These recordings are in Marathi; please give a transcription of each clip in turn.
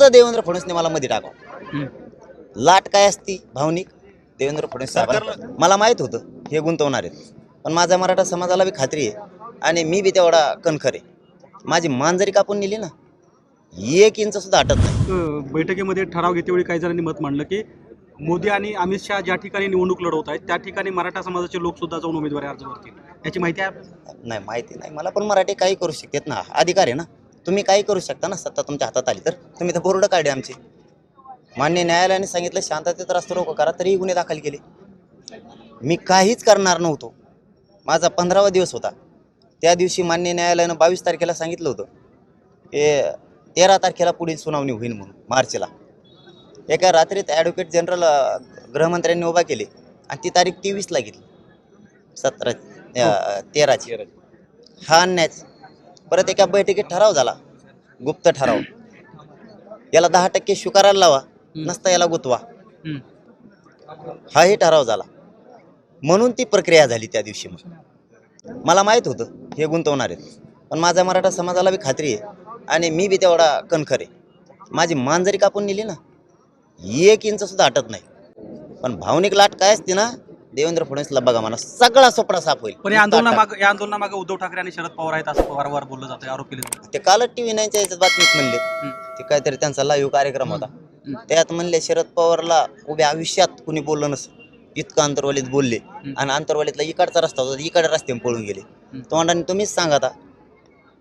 फक्त देवेंद्र फडणवीसने मला मध्ये टाकावं. हम्म. लाट काय असती? भावनिक. देवेंद्र फडणवीस साहेबांना मला माहीत होतं हे गुंतवणार आहेत. पण माझ्या मराठा समाजाला बी खात्री आहे. आणि मी बी तेवढा कणखर आहे. माझी मान जरी कापून नेली ना एक इंच सुद्धा हटत नाही. बैठकीमध्ये ठराव घेतेवेळी काही जणांनी मत मांडलं की मोदी आणि अमित शहा ज्या ठिकाणी निवडणूक लढवत आहेत त्या ठिकाणी मराठा समाजाचे लोक सुद्धा जाऊन उमेदवारी अर्ज भरतील. याची माहिती आहे? नाही माहिती नाही. मला पण मराठी काही करू शकतात ना. अधिकार आहे ना. तुम्ही काही करू शकता ना? सत्ता तुमच्या हातात आली तर. तुम्ही तर बोर्ड काढले आमचे. मान्य न्यायालयाने सांगितलं शांततेत रस्ता रोको करा तरीही गुन्हे दाखल केले. मी काहीच करणार नव्हतो. माझा पंधरावा दिवस होता. त्या दिवशी मान्य न्यायालयानं बावीस तारखेला सांगितलं होतं की तेरा तारखेला पुढील सुनावणी होईल म्हणून मार्चला. एका रात्रीत ॲडव्होकेट जनरल गृहमंत्र्यांनी उभा केले आणि ती तारीख तेवीसला घेतली. सतरा तेराची. हा अन्यायच. परत एका बैठकीत ठराव झाला. गुप्त ठराव. याला दहा टक्के स्वीकारायला लावा नसता याला गुतवा. हाही ठराव झाला. म्हणून ती प्रक्रिया झाली त्या दिवशी मग. मला माहीत होतं हे गुंतवणार आहेत. पण माझ्या मराठा समाजाला बी खात्री आहे आणि मी बी तेवढा कणखर आहे. माझी मान जरी कापून नेली ना एक इंच सुद्धा हटत नाही. पण भावनिक लाट काय असते ना देवेंद्र फडणवीसला बघा म्हणा सगळा सोपडा साफ होईल. पण या आंदोलनामागे या आंदोलनामागे उद्धव ठाकरे आणि शरद पवार आहेत असं वारंवार बोललं जातं आरोप केले जातात. ते कालच टी व्ही नाईनच्या याच्यात बातमीत म्हणले. ते काहीतरी त्यांचा लाईव्ह कार्यक्रम होता. त्यात म्हणले शरद पवारला उभ्या आयुष्यात कुणी बोललं नसं इतकं अंतरवालीत बोलले. आणि अंतरवालीतला इकडचा रस्ता होता इकडे रस्त्याने पळून गेले. तोंडाने तुम्हीच सांगा आता.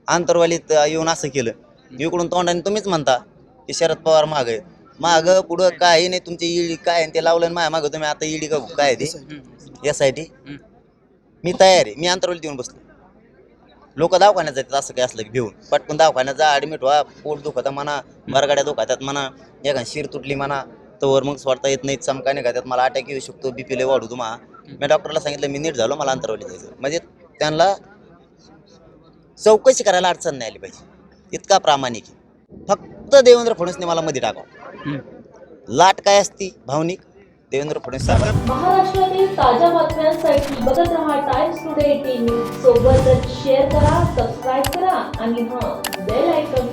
अंतरवालीत येऊन असं केलं. इकडून तोंडाने तुम्हीच म्हणता की शरद पवार माग आहे माग पुढं काय नाही तुमची ईडी काय आहे ते लावलं आणि माझ्या मागं तुम्ही आता ईडी का काय आहे ते? टी मी तयार आहे मी अंतरवलीत येऊन बसलो लोक दवाखान्यात जातात असं काय असलं की भिवून पटकन दवाखान्यात जा ॲडमिट व्हा. पोट दुखत म्हणा बरगाड्या दुखतात म्हणा एखाद शिर तुटली म्हणा तवर मग स्वतः येत नाही चमका निघातात मला अटॅक येऊ शकतो बीपी लय वाढू तुम्हा. मी डॉक्टरला सांगितलं मी नीट झालो मला अंतरवली जायचं. म्हणजे त्यांना चौकशी करायला अडचण नाही आली पाहिजे. इतका प्रामाणिक आहे. फक्त देवेंद्र फडणवीसने मला मध्ये टाकावं. लाट काय असती? भावनिक. देवेंद्र फडणवीस साहेब. महाराष्ट्रातील ताज्या बातम्यांसाठी बघत रहा टाइम्स टुडे न्यूज सोबतच शेअर करा सबस्क्राईब करा आणि हां बेल आयकॉन